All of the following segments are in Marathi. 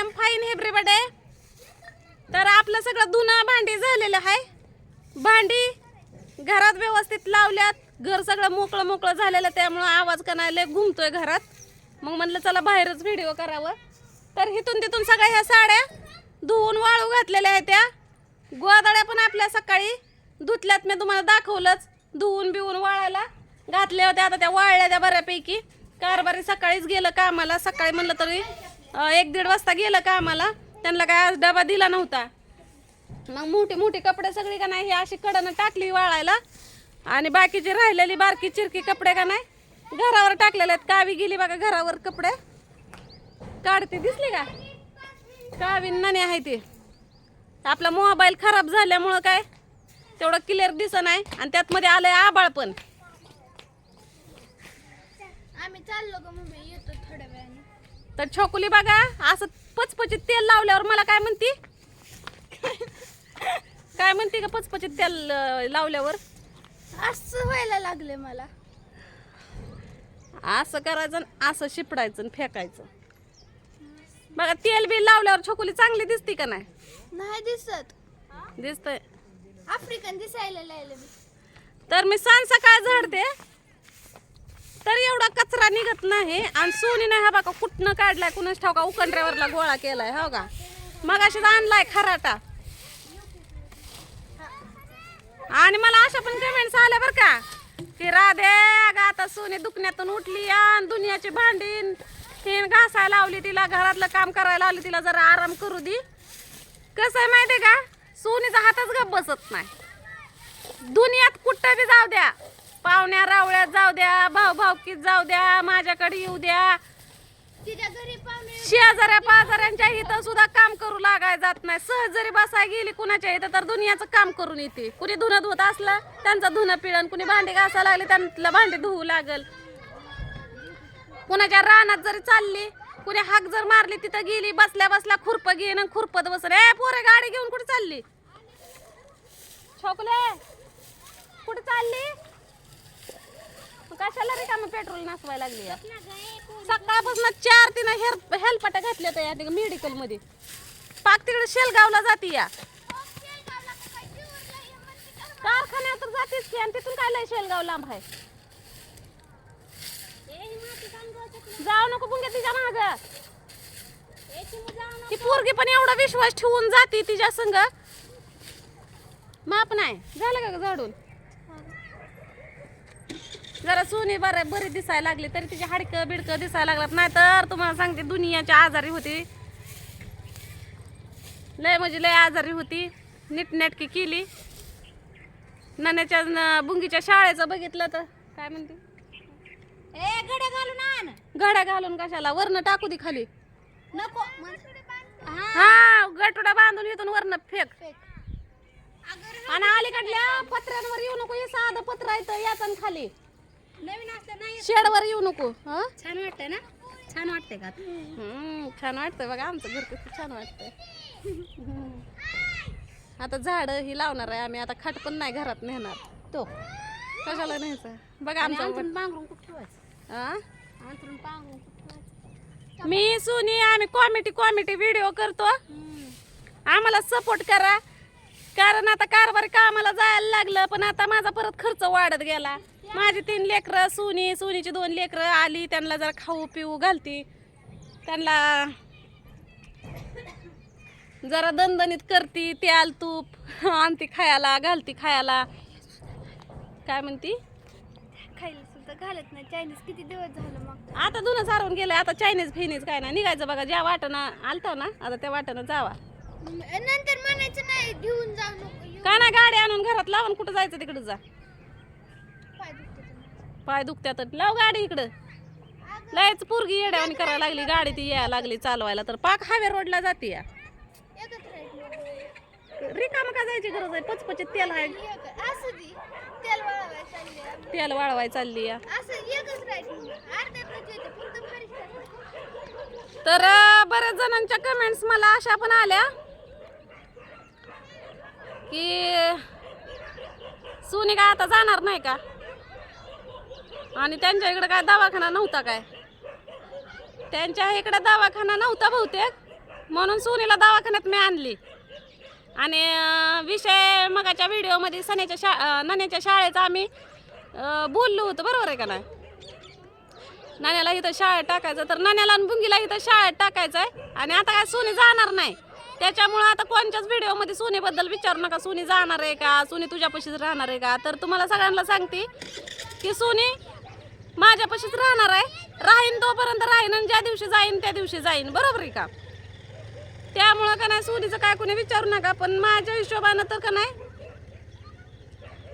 एम फाईन एव्हरीबडे तर आपलं सगळं धुणं भांडी झालेलं आहे. भांडी घरात व्यवस्थित लावल्यात. घर सगळं मोकळं मोकळं झालेलं त्यामुळं आवाज कणायला घुमतोय घरात. मग म्हणलं चला बाहेरच व्हिडिओ करावं. तर इथून तिथून सगळ्या ह्या साड्या धुवून वाळू घातलेल्या आहेत त्या. गोदाड्या पण आपल्या सकाळी धुतल्यात. मी तुम्हाला दाखवलंच. धुवून बिवून वाळायला घातल्या होत्या. आता त्या वाळल्या त्या बऱ्यापैकी. कारभारी सकाळीच गेलं कामाला. सकाळी म्हणलं तरी एक दीड वाजता गेलं का आम्हाला त्यांना काय आज डबा दिला नव्हता. मग मोठे मोठे कपडे सगळे का नाही हे अशी कडनं टाकली वाळायला. आणि बाकीची राहिलेली बारकी चिरकी कपडे का नाही घरावर टाकलेले आहेत. कावी गेली बघा घरावर कपडे. काढते दिसली का? कावी नाणे आहे ती. आपला मोबाईल खराब झाल्यामुळं काय तेवढं क्लिअर दिसत नाही. आणि त्यात मध्ये आलंय आबाळ पण. आम्ही चाललो ग मम्मी येतो थोड्या वेळाने तर छोकुली बघा असं पचपचित तेल लावल्यावर मला काय म्हणती? काय म्हणते का पचपचित तेल लावल्यावर? असं व्हायला लागले मला. असं करायचं आणि असं शिपडायचं आणि फेकायचं. बघा तेल बी लावल्यावर छोकुली चांगली दिसती का नाही? नाही दिसत. दिसतंय. आफ्रिकन दिसायला लागले मी. तर मी सांग सकाळ झाडते. तर एवढा कचरा निघत नाही. आणि सोनीनं हा बाका कुठनं काढलाय कुणाच ठाव का उकंड्यावरला गोळा केलाय हो का? मग अशीच आणलाय खराटा. आणि मला अशा पण कमेंट्स आल्या बरं का की राधे अगं आता सोनी दुखण्यातून उठली आणि दुनियाची भांडीन. तीन घासायला लावली तिला घरातलं काम करायला लावली तिला जरा आराम करू दे. कसं आहे माहितीये का? सोनीचा हातच गप बसत नाही. दुनियात कुठं बी जाऊ द्या. पाहुण्या रावळ्यात जाऊ द्या भाऊ भावकीत जाऊ द्या माझ्याकडे येऊ द्या. शेजाऱ्या पाजाऱ्यांच्या इथं सुद्धा काम करू लागाय जात नाही. सहज जरी बसाय गेली कुणाच्या इथं तर दुनियाचं काम करून येते. कुणी धुणं धुत असलं त्यांचं धुणं पिळण. कुणी भांडी घासायला लागली त्यांना भांडी धुवू लागल. कुणाच्या रानात जरी चालली कुणी हाक जर मारली तिथं गेली बसल्या बसल्या खुरप घेईन खुरपत बसल ए पोरे गाडी घेऊन कुठे चालली? छोकले कुठे चालली कशाला रिकामं पेट्रोल नासवायला लागली या? सकाळपासून चार तिनं हेर हेलपाट्या घातल्या त्या या मेडिकलमध्ये. पाक तिकडे शेलगावला जाती या कारखान्यात तर जातीच की आणि तिथून काय लय शेलगाव लांब आहे? जाऊ नको पुंगे तिच्या माग. ती पोरगी पण एवढा विश्वास ठेवून जाते तिच्या संग. माप नाही. झालं का झाडून? जरा सोनी बरं बरी दिसायला लागली तरी तिचे हाडकं बिडकं दिसायला लागलात नाही तर तुम्हाला सांगते दुनियाची आजारी होती. लय म्हणजे लय आजारी होती. नीटनेटकी केली. नण्याच्या बुंगीच्या शाळेचं बघितलं तर काय म्हणते? गड्या घालून आण. घड्या घालून कशाला? वरनं टाकू दे खाली. नको. हा गटोडा बांधून इथून वरनं फेक. आणि अलीकडल्या पत्र्यांवर येऊ नको हे साधं पत्र येतं याचं खाली. नवीन असलं नाही शेडवर येऊ नको हं? छान वाटतंय ना? छान वाटतंय का? हम्म, छान वाटतंय बघा आमचं घर किती छान वाटतंय. हम्म. आता झाड ही लावणार आहे आम्ही आता खाट पण नाही घरात नेणार. तो कशाला न्यायचं? बघा आमचं पांघरून कुठं ठेवायचं? अंथरून पांघरून कुठं ठेवायचं? मी सुनी आम्ही कॉमेडी कॉमेडी व्हिडिओ करतो. हम्म. आम्हाला सपोर्ट करा. कारण आता कारभारी कामाला जायला लागलं पण आता माझा परत खर्च वाढत गेला. माझी तीन लेकरं सुनी सुनीची दोन लेकरं आली त्यांना जरा खाऊ पिऊ घालती. त्यांना जरा दणदणीत करती तेल तूप आणती खायला घालती खायला. काय म्हणती? खायला सुद्धा घालत नाही. चायनीज किती दिवस झालं मग? आता धुणं सारून गेलं आता चायनीज फिनीज काय नाही. निघायचं बघा ज्या वाटणं आलतो ना आता त्या वाटणं जावा. नंतर म्हणायचं नाही घेऊन जाऊ नको. काय नाही गाडी आणून घरात लावून कुठं जायचं तिकडं जा. पाय दुखतात. पाय दुखत्यात. लाव गाडी इकडं. लयच पोरगी येड्यावानी करायला लागली. गाडी ती यायला लागली चालवायला. तर पाक हायवे रोडला जाते या. रिकाम का जायची गरज आहे? पचपचित तेल आहे. तेल वळवाय चालले या तर बऱ्याच जणांच्या कमेंट्स मला अशा पण आल्या. की सुनी काय आता जाणार नाही का? आणि त्यांच्या इकडं काय दवाखाना नव्हता काय? त्यांच्या इकडे दवाखाना नव्हता बहुतेक. म्हणून सोनीला दवाखान्यात मी आणली. आणि विषय मगाच्या व्हिडिओमध्ये सण्याच्या शा नण्याच्या शाळेचा आम्ही बोललो होतो. बरोबर आहे का नाही? नाण्याला इथं शाळेत टाकायचं तर नाण्याला आणि बुंगीला इथं शाळेत टाकायचं आहे आणि आता काय सोने जाणार नाही. त्याच्यामुळं आता कोणत्याच व्हिडिओमध्ये सोनीबद्दल विचारू नका. सोनी जाणार आहे का? सोनी तुझ्यापाशीच राहणार आहे का? तर तुम्हाला सगळ्यांना सांगते की सोनी माझ्यापाशीच राहणार आहे. राहीन तोपर्यंत राहीन आणि ज्या दिवशी जाईन त्या दिवशी जाईन. बरोबर आहे का? त्यामुळं का नाही सोनीचं काय कोणी विचारू नका पण माझ्या हिशोबानं तर का नाही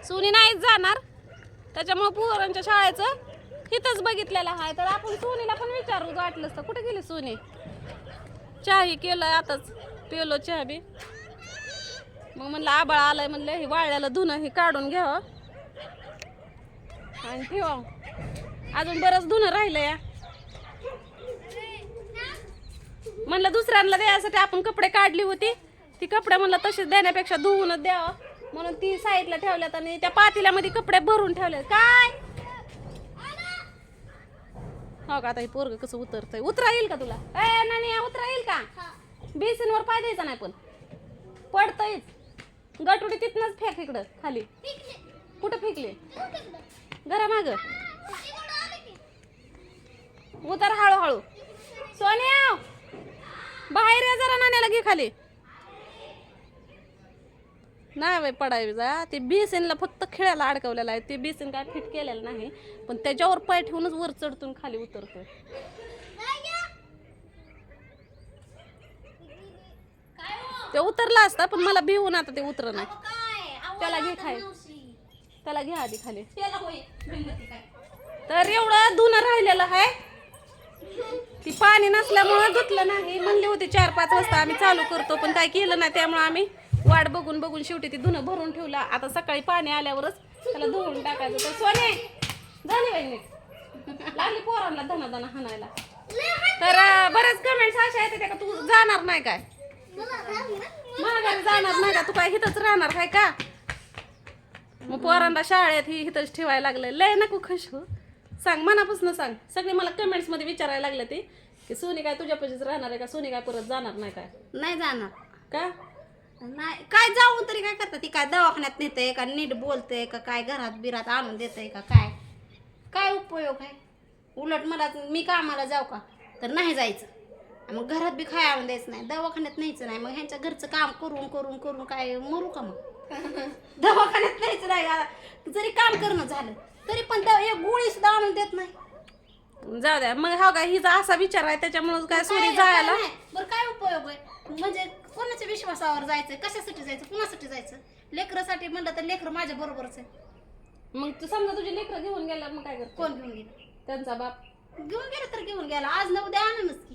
सोनी नाहीच जाणार. त्याच्यामुळं पोरांच्या शाळेचं इथंच बघितलेलं आहे. तर आपण सोनीला पण विचारू वाटलंच तर. कुठे गेली सोनी? चाही केलं आताच. पिलो चहा बी. मग म्हणलं आबाळ आलंय म्हणलं हे वाळल्याला धुणं हे काढून घ्यावं. आणि ठेवा अजून बरंच धुणं राहिलं या. म्हणलं दुसऱ्यांना द्यायसाठी आपण कपडे काढली होती. ती कपडे म्हणलं तशीच देण्यापेक्षा धुवूनच द्यावं. म्हणून ती साईडला ठेवल्यात आणि त्या पातेल्यामध्ये कपडे भरून ठेवले काय? हो का आता हे पोरग कसं उतरतंय? उतरा येईल का तुला? ए नानी उतरा येईल का? बेसिनवर पाय द्यायचा नाही पण. पडतंयच. गटुडी तिथनच फेक इकडं खाली. कुठं फेकले? घरा माग. उतर हळूहळू. सोन्या! बाहेर या जरा नाण्याला घे खाली. नाही बाई पडाय जा. ते बेसिनला फक्त खेळायला अडकवलेलं आहे. ते बेसिन काय फिट केलेलं नाही. पण त्याच्यावर पाय ठेवूनच वर चढतून खाली उतरतोय. ते उतरला असता पण मला भिवून आता ते उतर नाही. त्याला घे खाय त्याला घे आधी खाली. तर एवढं धुणं राहिलेलं आहे. ती पाणी नसल्यामुळं धुतलं नाही. म्हणले होते चार पाच वाजता आम्ही चालू करतो पण काय केलं नाही त्यामुळे आम्ही वाट बघून बघून शेवटी ती धुणं भरून ठेवला. आता सकाळी पाणी आल्यावरच त्याला धुवून टाकायचं. तर सोने झाली नीट लागली पोरांना धना धना हाणायला. तर बरेच कमेंट्स अशा आहेत का तू जाणार नाही काय? माघारी जाणार नाही का? तू काय इथंच राहणार काय का? मग पोरांना शाळेत ही इथंच ठेवायला लागले लय नको खुश हो. सांग मनापासून सांग. सगळे मला कमेंट्समध्ये विचारायला लागले ते की सोनी काय तुझ्यापाशीच राहणार आहे का? सोनी काय परत जाणार नाही काय? नाही जाणार. का? नाही काय जाऊन तरी काय करतात? ती काय दवाखान्यात नेते का? नीट बोलते का? काय घरात बिरात आणून देते का? काय? काय उपयोग आहे? उलट मला मी कामाला जाऊ का? तर नाही जायचं. मग घरात बी खाय आणून द्यायचं नाही दवाखान्यात न्यायचं नाही मग ह्यांच्या घरचं काम करून करून करून काय मरू का मग? दवाखान्यात न्यायचं नाही जरी काम करणं झालं तरी पण त्या एक गोळी सुद्धा आणून देत नाही. जाऊ द्या मग हा काय हिचा असा विचार आहे त्याच्यामुळे काय काय- जायला. बरं काय उपयोग आहे? म्हणजे कोणाच्या विश्वासावर जायचं कशासाठी जायचं कुणासाठी जायचं? लेकरासाठी म्हणलं तर लेकर माझ्या बरोबरच आहे. मग तू समजा तुझे लेकरं घेऊन गेला मग काय करतो? कोण घेऊन गेलं? त्यांचा बाप. घेऊन गेलं तर घेऊन गेला आज न उद्या आणूनच की.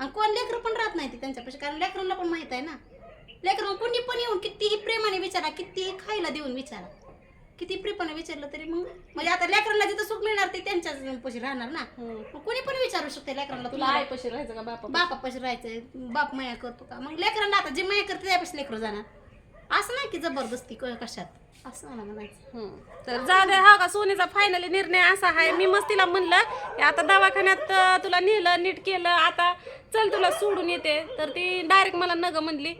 आणि कोण लेकर पण राहत नाही ती त्यांच्यापाशी कारण लेकरांना पण माहीत आहे ना. लेकरांना कोणी पण येऊन कितीही प्रेमाने विचारा कितीही खायला देऊन विचारा. किती प्रेमाने विचारलं तरी मग म्हणजे आता लेकरांना जिथं सुख मिळणार ते त्यांच्याच पशी राहणार ना. हम्म. मग कोणी पण विचारू शकते लेकरांना तुला तुला आईपाशी राहायचं का बापा बापापाशी राहायचंय बाप माया करतो का? मग लेकरांना आता जे माया करते त्यापाशी लेकरं जाणार. असं नाही की जबरदस्ती क- कशात. असं मला म्हणायचं. हम्म. तर जाऊ दे हा का सोनीचा फायनली निर्णय असा आहे. मी मस्त तिला म्हणलं की आता दवाखान्यात अं, तुला नेलं नीट केलं आता चल तुला सोडून येते. तर ती डायरेक्ट मला नग म्हणली.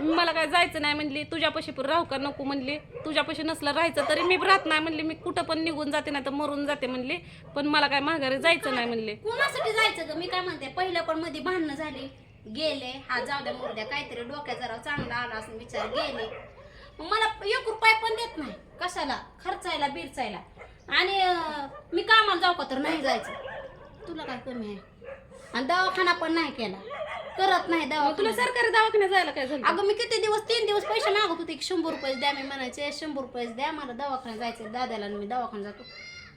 मला काय जायचं नाही म्हणली. तुझ्यापाशी पण राहू का नको म्हणली. तुझ्यापाशी नसलं राहायचं तरी मी राहत नाही म्हणली. मी कुठं पण निघून जाते नाही तर मरून जाते म्हणली. पण मला काय माघारी जायचं नाही म्हणली. कुणासाठी जायचं ग? मी काय म्हणते पहिल्या पण मध्ये भांडणं झाली. गेले. हा जाऊ द्या. मुर्द्या काहीतरी डोक्यात जरा चांगला आला असं विचार गेले. मग मला एक रुपया पण देत नाही. कशाला? खर्चायला बिरचायला. आणि मी कामाला जाऊ का तर नाही जायचं? तुला काय कमी आहे? आणि दवाखाना पण नाही केला. करत नाही तुला दवाखाना सरकारी दवाखान्यात जायला काय झालं? अगं मी किती दिवस तीन दिवस पैसे मागत होते. की शंभर रुपये द्या मी म्हणायचे शंभर रुपये द्या. मला दवाखान्यात जायचं दादाला मी दवाखान्यात जातो.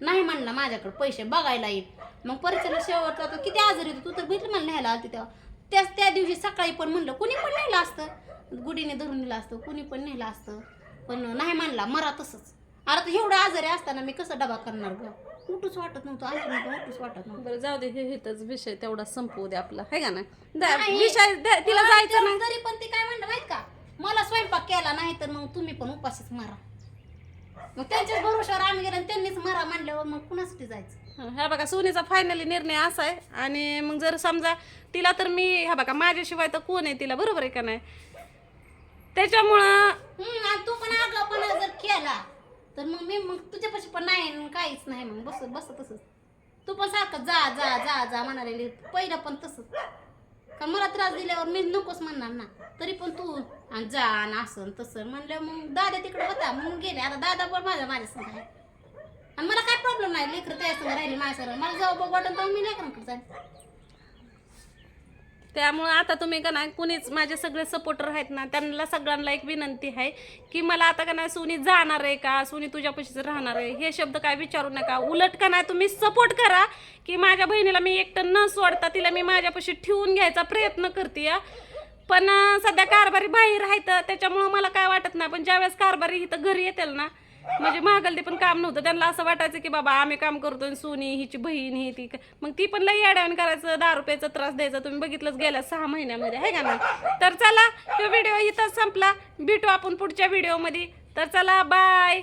नाही म्हणला माझ्याकडे पैसे बघायला येईल. मग परीक्षेला शेवट आता किती आजारी होती. तू तर भेटली मला न्यायला आलती तेव्हा. त्याच त्या दिवशी सकाळी पण म्हणलं कुणी पण नेलं असतं. गुडीने धरून नेलं असतं कुणी पण नेलं असतं. पण नाही म्हणला मरा तसंच. अरे तर एवढं आजारी असताना मी कसं डबा करणार ग? उठूच वाटत नव्हतं आज उठूच वाटत नव्हतं. बरं जाऊ दे हे हेच विषय तेवढा संपवू दे आपला. है का नाही? दा- नाही. विषय द- तिला जायचं नाही. तरी पण ती काय म्हणलं माहीत का? मला स्वयंपाक केला नाही तर मग तुम्ही पण उपाशीच मारा. मग त्यांच्याच भरोशावर आम्ही गेलो आणि त्यांनीच मारा म्हणल्यावर मग कुणासाठी जायचं? ह्या बघा सोनीचा फायनली निर्णय असा आहे. आणि मग जर समजा तिला तर मी ह्या बघा माझ्याशिवाय तर कोण आहे तिला बरोबर आहे का नाही? त्याच्यामुळं हम्म, आणि तू पण आगापणा जर केला तर मग मी मग तुझ्यापाशी पण नाही आणि काहीच नाही मग बस बस तसंच. तू पण सारखं जा जा जा जा म्हणाले पहिलं पण तसंच. का मला त्रास दिल्यावर मी नकोच म्हणणार ना. तरी पण तू आणि जा आणि असं आणि तसं. म्हणलं मग दादा तिकडे होता मग गेले. आता दादा पण माझ्या माझ्या संग आहे. आणि मला काय प्रॉब्लेम नाही लेकर त्या राहिली मला जाऊ बघ वाटत तर मी लेकरांकडे जाईल त्यामुळं आता तुम्ही का नाही कुणीच माझे सगळे सपोर्टर आहेत ना त्यांना सगळ्यांना एक विनंती आहे की मला आता का नाही सोनी जाणार आहे का? सोनी तुझ्यापाशीच राहणार आहे. हे शब्द काय विचारू नका. उलट का नाही तुम्ही सपोर्ट करा की माझ्या बहिणीला मी एकटं न सोडता तिला मी माझ्यापाशी ठेवून घ्यायचा प्रयत्न करते पण सध्या कारभारी बाहेर आहेत त्याच्यामुळं मला काय वाटत नाही. पण ज्यावेळेस कारभारी इथं घरी येतील ना म्हणजे महागल ते पण काम नव्हतं. त्यांना असं वाटायचं की बाबा आम्ही काम करतो आणि सोनी हिची बहीण ही ती. मग ती पण लई अडवण करायचं दहा रुपयाचा त्रास द्यायचा. तुम्ही बघितलंच गेल्या सहा महिन्यामध्ये आहे का ना तर चला तो व्हिडिओ इथंच संपला. भेटू आपण पुढच्या व्हिडिओमध्ये. तर चला बाय